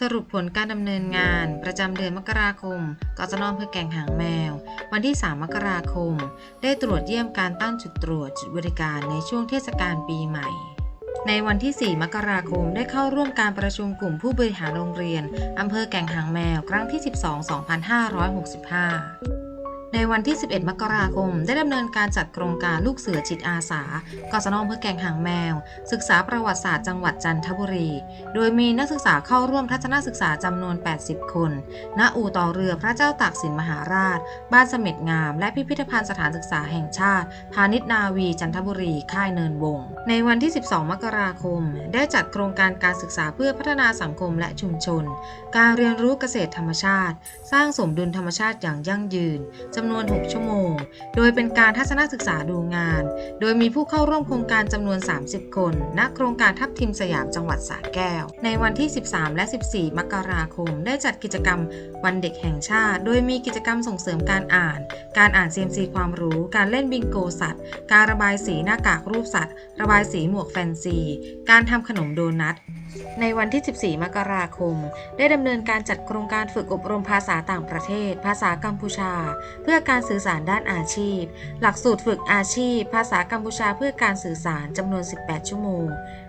สรุปผลการดำเนินงานประจำเดือนมกราคมกศนอำเภอแก่งหางแมว วันที่ 3 มกราคม ได้ตรวจเยี่ยมการตั้งจุดตรวจจุดบริการในช่วงเทศกาลปีใหม่ ในวันที่ 4 มกราคมได้เข้าร่วมการประชุมกลุ่มผู้บริหารโรงเรียนอำเภอแก่งหางแมว ครั้งที่ 12 2565 ในวันที่ 11 มกราคม ได้ดำเนินการจัดโครงการลูกเสือจิตอาสากศนอำเภอแก่งหางแมว ศึกษาประวัติศาสตร์จังหวัดจันทบุรี โดยมีนักศึกษาเข้าร่วมทัศนศึกษาจำนวน 80 คน ณ อู่ต่อเรือพระเจ้าตากสินมหาราช บ้านเสม็ดงาม และพิพิธภัณฑ์สถานศึกษาแห่งชาติ พาณิชนาวีจันทบุรี ค่ายเนินวง ในวันที่ 12 มกราคม ได้จัดโครงการการศึกษาเพื่อพัฒนาสังคมและชุมชน การเรียนรู้เกษตรธรรมชาติ สร้างสมดุลธรรมชาติอย่างยั่งยืนจำำนวน 6 ชั่วโมง โดยเป็นการทัศนศึกษาดูงาน โดยมีผู้เข้าร่วมโครงการจำนวน 30 คนณโครงการทับทิมสยามจังหวัดสระแก้ว ในวันที่ 13 และ 14 มกราคม ได้จัดกิจกรรมวันเด็กแห่งชาติ โดยมีกิจกรรมส่งเสริมการอ่าน การอ่าน CMC ความรู้ การเล่นบิงโกสัตว์ การระบายสีหน้ากากรูปสัตว์ ระบายสีหมวกแฟนซี การทำขนมโดนัท ในวันที่ 14 มกราคม ได้ดำเนินการจัดโครงการฝึกอบรมภาษาต่างประเทศ ภาษากัมพูชา เพื่อการสื่อสารด้านอาชีพ หลักสูตรฝึกอาชีพ ภาษากัมพูชาเพื่อการสื่อสารจำนวน 18 ชั่วโมง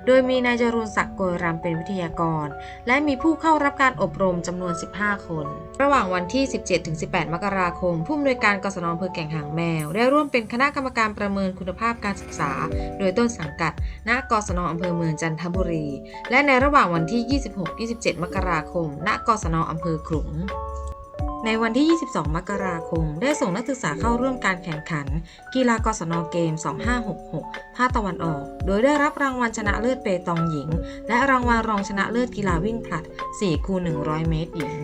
โดยมีนายจรุนศักดิ์โกยรำเป็นวิทยากร และมีผู้เข้ารับการอบรมจำนวน 15 คน ระหว่างวันที่ 17-18 มกราคม ผู้อำนวยการกศนอำเภอแก่งหางแมว ได้ร่วมเป็นคณะกรรมการประเมินคุณภาพการศึกษา โดยต้นสังกัด ณ กศนอำเภอเมืองจันทบุรี และในระหว่างวันที่ 26-27 มกราคม ณ กศนอำเภอขลุง ในวันที่ 22 มกราคม ได้ส่งนักศึกษาเข้าร่วมการแข่งขัน กีฬากศนเกม 2566 ภาคตะวันออก โดยได้รับรางวัลชนะเลิศเปตองหญิง และรางวัลรองชนะเลิศกีฬาวิ่งผลัด 4 คูณ100 เมตรหญิง